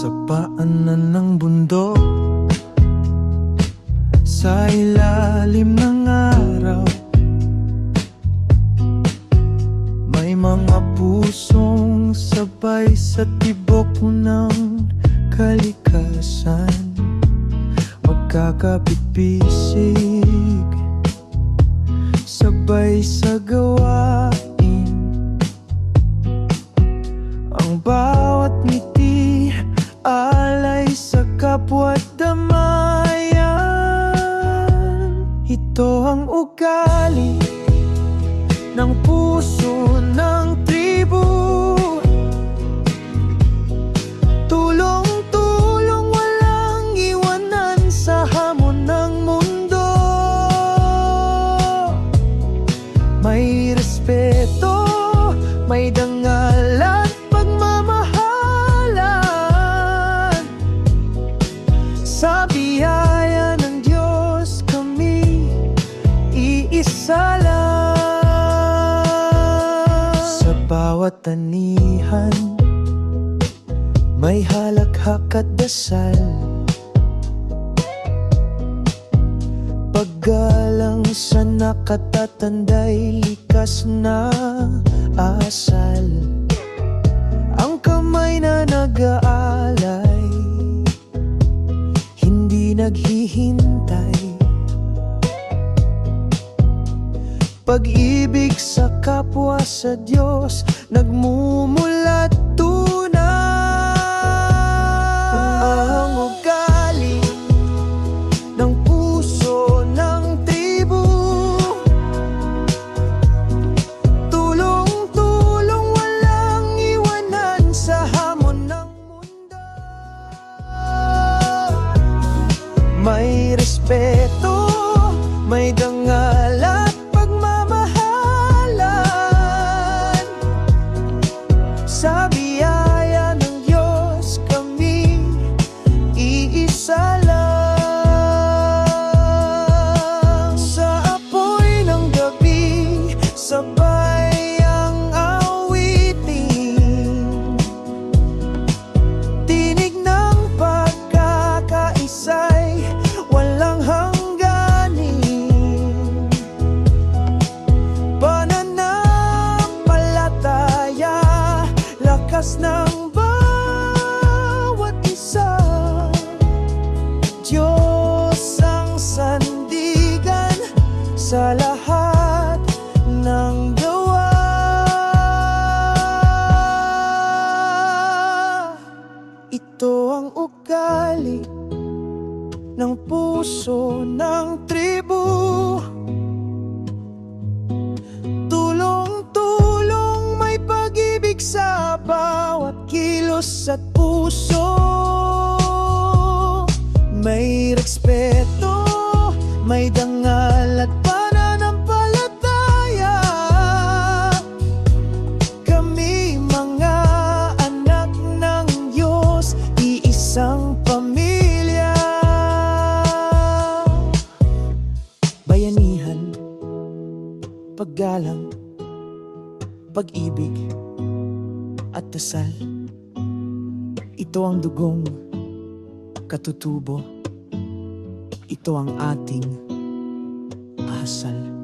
Sa paanan ng bundok Sa ilalim ng araw. May mga pusong sabay sa tibok ng kalikasan. Magkakapit-bisig Ito ang ugali Ng puso ng tribu. Tulong-tulong walang iwanan sa hamon ng mundo. May respeto, may dangal bawat tanihan may halakhak at dasal. Paggalang sa nakatatanday likas na asal. Ang kamay na nag-aalay. Hindi naghihintay Pag-ibig sa kapwa sa Diyos Nagmumulat tunay Ang ugali ng puso ng tribu. Tulong-tulong walang iwanan sa hamon ng mundo. May respeto, may dangal Lakas ng bawat isa. Diyos ang sandigan sa lahat ng gawa. Ito ang ugali ng puso ng tribu kilos at puso. May respeto, may dangal at pananampalataya. Kami mga anak ng Diyos, iisang pamilya. Bayanihan paggalang, pag-ibig at dasal. Ito ang dugong katutubo. Ito ang ating asal.